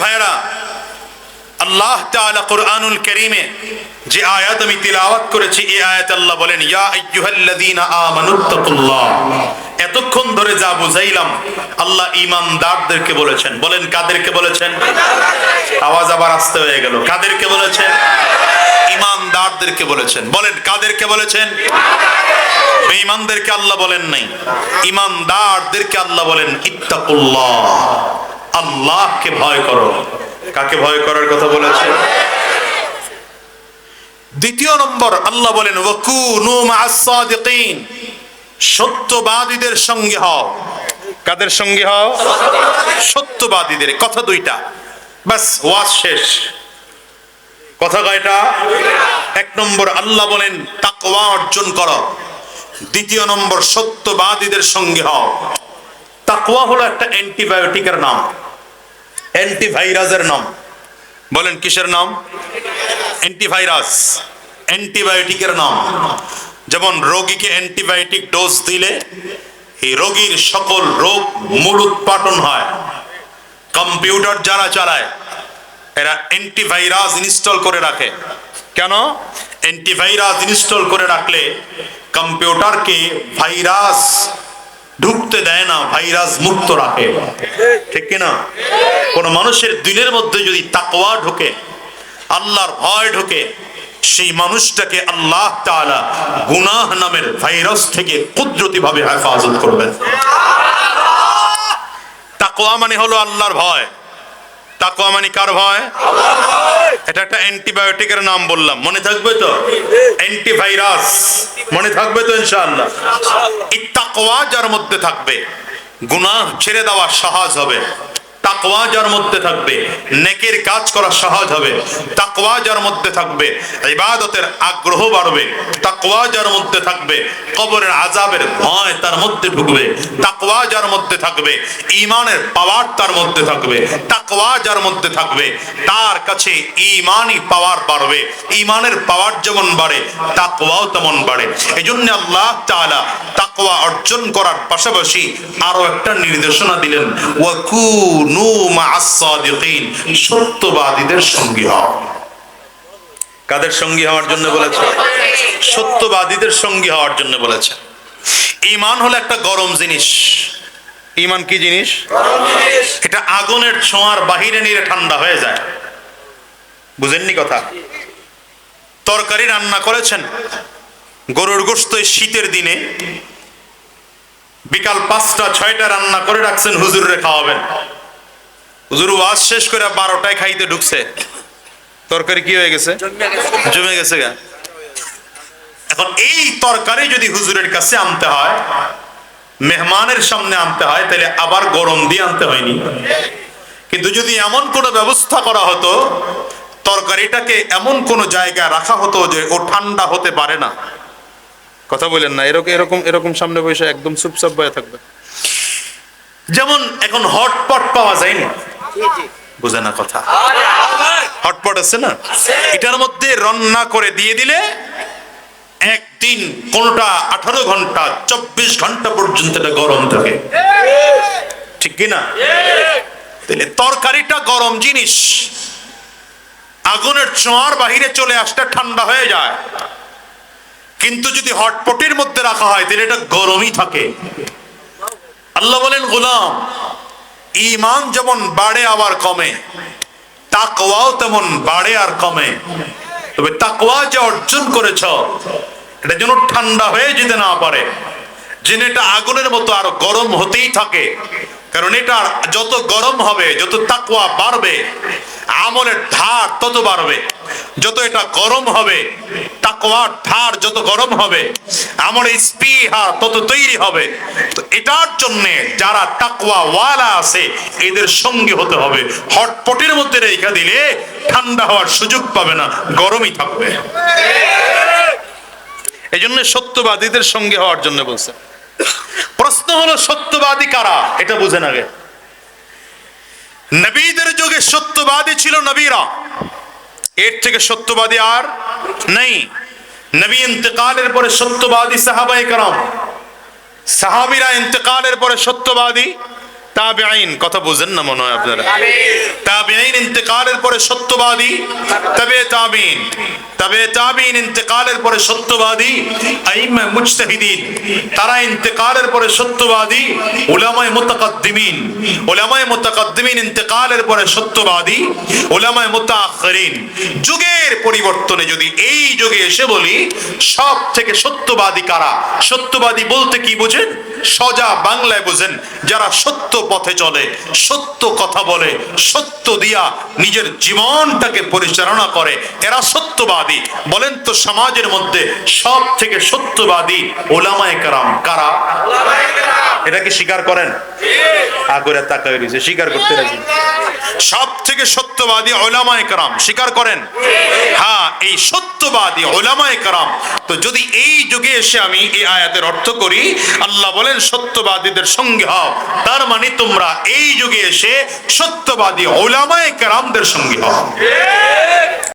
ভাইরা আল্লাহ তাআলা কোরআনুল কারীমে যে আয়াত আমি তিলাওয়াত করেছি, এই আয়াত আল্লাহ বলেন, ইয়া আইয়ুহাল্লাযীনা আমানুত্তাকুল্লাহ এতক্ষণ ধরে যা বুঝাইলাম, আল্লাহ ঈমানদারদেরকে বলেছেন। বলেন, কাদেরকে বলেছেন? আওয়াজ আবার আসতে হয়ে গেল। কাদেরকে বলেছেন? ঈমানদারদেরকে বলেছেন। বলেন, কাদেরকে বলেছেন? বেঈমানদেরকে আল্লাহ বলেন নাই। ঈমানদারদেরকে আল্লাহ বলেন, ইত্তাকুল্লাহ। আল্লাহকে ভয় করো। কাকে ভয় করার কথা বলেছে? দ্বিতীয় নম্বর, আল্লাহ বলেন, ওয়াকুনু মা'আস সাদিকিন। সত্যবাদীদের সঙ্গে হও। কাদের সঙ্গে হও? সত্যবাদীদের। কথা দুইটা। বাস ওয়াজ শেষ। কথা কয়টা? এক নম্বর, আল্লাহ বলেন, তাকওয়া অর্জন করো। দ্বিতীয় নম্বর, সত্যবাদীদের সঙ্গে হও। তাকওয়া হলো একটা অ্যান্টিবায়োটিকের নাম। অ্যান্টিভাইরাসের নাম। বলেন, কিসের নাম? অ্যান্টিভাইরাস। অ্যান্টিবায়োটিকের নাম। যেমন, রোগীকে অ্যান্টিবায়োটিক ডোজ দিলে এই রোগীর সকল রোগ মূল উৎপাটন হয়। কম্পিউটার যারা চালায়, এরা অ্যান্টিভাইরাস ইনস্টল করে রাখে। কেন? অ্যান্টিভাইরাস ইনস্টল করে রাখলে কম্পিউটারকে ভাইরাস ঢুকতে দেয় না, ভাইরাস মুক্ত রাখে। ঠিক কিনা? কোন মানুষের দিনের মধ্যে যদি তাকওয়া ঢোকে, আল্লাহর ভয় ঢোকে, সেই মানুষটাকে আল্লাহ তাআলা গুনাহ নামের ভাইরাস থেকে কুদরতি ভাবে হেফাজত করবেন। তাকওয়া মানে হলো আল্লাহর ভয়। তাকওয়া মানে কার ভয়? এটা একটা অ্যান্টিবায়োটিকের নাম বললাম মনে থাকবে তো? অ্যান্টিভাইরাস মনে থাকবে তো ইনশাআল্লাহ? ইত্তাকওয়া তাকওয়া যার মধ্যে থাকবে গুনাহ ছেড়ে দেওয়া সহজ হবে। তাকওয়া যার মধ্যে থাকবে, নেকের কাজ করা সহজ হবে। তাকওয়া যার মধ্যে থাকবে, ইবাদতের আগ্রহ বাড়বে। তাকওয়া যার মধ্যে থাকবে, কবরের আজাবের ভয় তার মধ্যে ঢুকবে। তাকওয়া যার মধ্যে থাকবে, ঈমানের পাওয়ার তার মধ্যে থাকবে। তাকওয়া যার মধ্যে থাকবে, তার কাছে ঈমানই পাওয়ার বাড়বে। ঈমানের পাওয়ার যেমন বাড়ে, তাকওয়াও তেমন বাড়ে। এজন্য আল্লাহ তাআলা তাকওয়া অর্জন করার পাশাপাশি আরও একটা নির্দেশনা দিলেন ওয়াকুনু মা'আস সাদিকিন সত্যবাদীদের সঙ্গী হও। কাদের সঙ্গী হওয়ার জন্য বলেছে? সত্যবাদীদের সঙ্গী হওয়ার জন্য বলেছে। হলো একটা গরম জিনিস। কি জিনিস? এটা আগুনের ছোঁয়ার বাহিরে নিয়ে ঠান্ডা হয়ে যায়। বুঝেননি কথা? তরকারি রান্না করেছেন, গরুর গোস্ত শীতের দিনে। বিকাল পাঁচটা, ছয়টা রান্না করে রাখছেন হুজুরে খাওয়াবেন। হুজুর ওয়াজ শেষ করে বারোটায় খাইতে ঢুকছে। তরকারি কি হয়ে গেছে? জমে গেছে। গা। এখন এই তরকারি যদি হুজুরের কাছে আনতে হয় মেহমানের সামনে আনতে হয় তাহলে আবার গরম দিয়ে আনতে হয়নি। কিন্তু যদি এমন কোনো ব্যবস্থা করা হতো তরকারিটাকে এমন কোন জায়গায় রাখা হতো যে ও ঠান্ডা হতে পারে না। কথা বলেন না এরকম এরকম এরকম সামনে বসে একদম চুপচাপ বয়ে থাকবে। যেমন এখন হটপট পাওয়া যায় না কথা। হটপট আছে না? এটার মধ্যে রান্না করে দিয়ে দিলে একদিন কোনটা আঠারো ঘণ্টা, চব্বিশ ঘণ্টা পর্যন্ত এটা গরম থাকে। ঠিক কিনা? তাহলে তরকারিটা গরম জিনিস। আগুনের ছোঁয়ার বাহিরে চলে আসতে ঠান্ডা হয়ে যায়। কিন্তু যদি হটপটের মধ্যে রাখা হয়, তাহলে এটা গরমই থাকে। আল্লাহ বলেন, গোলাম ইমান যেমন বাড়ে, আবার কমে। তাকওয়াও তেমন বাড়ে আর কমে। তবে তাকওয়া যে অর্জন করেছ, এটা যেন ঠান্ডা হয়ে যেতে না পারে। যেন এটা আগুনের মতো আর গরম হতেই থাকে। কারণ এটা যত গরম হবে, যত তাকওয়া বাড়বে, আমলের ধার তত বাড়বে। যত এটা গরম হবে, তাকওয়ার ধার যত গরম হবে আমলের স্পৃহা তত তৈরি হবে। তো এটার জন্য যারা তাকওয়া ওয়ালা আছে, এদের সঙ্গে হতে হবে। হটপটের মধ্যে রেখা দিলে ঠান্ডা হওয়ার সুযোগ পাবে না, গরমই থাকবে। এই জন্য সত্যবাদীদের সঙ্গে হওয়ার জন্য বলছে। প্রশ্ন হলো, সত্যবাদী কারা? এটা বুঝেন আগে। নবীদের যুগে সত্যবাদী ছিল নবীরা। এর থেকে সত্যবাদী আর নেই। নবী ইন্তকালের পরে সত্যবাদী সাহাবাই করাম। সাহাবিরা ইন্তকালের পরে সত্যবাদী তাবেআইন কথা বুঝেন না মনে হয় আপনারা। ইন্তেকালের পরে সত্যবাদী, তবে তবে ইন্তেকালের পরে সত্যবাদী, আইমা মুজতাহিদিন, তারা ইন্তেকালের পরে সত্যবাদী, উলামায়ে মুতাকাদ্দিমিন উলামায়ে মুতাকাদ্দিমিন ইন্তেকালের পরে সত্যবাদী, উলামায়ে যুগের পরিবর্তনে যদি এই যুগে এসে বলি সব থেকে সত্যবাদী কারা? সত্যবাদী বলতে কি বোঝেন? সজা বাংলায় বোঝেন, যারা সত্য পথে চলে, সত্য কথা বলে, সত্য দিয়া নিজের জীবনটাকে পরিচালনা করে, এরা সত্যবাদী। বলেন তো সমাজের মধ্যে সব থেকে সত্যবাদী ওলামায় কারাম কারা? এটা কি স্বীকার করেন? আগরে তাকায় রয়েছে, স্বীকার করতে রাজি। সব থেকে সত্যবাদী ওলামায়ে কারাম, স্বীকার করেন? হ্যাঁ এই সত্যবাদী ওলামায় কারাম। তো যদি এই যুগে এসে আমি এই আয়াতের অর্থ করি, আল্লাহ বলেন, সত্যবাদীদের সঙ্গে হও। তার মানে তোমরা এই যুগে এসে সত্যবাদী ওলামায় কারামদের সঙ্গে হও।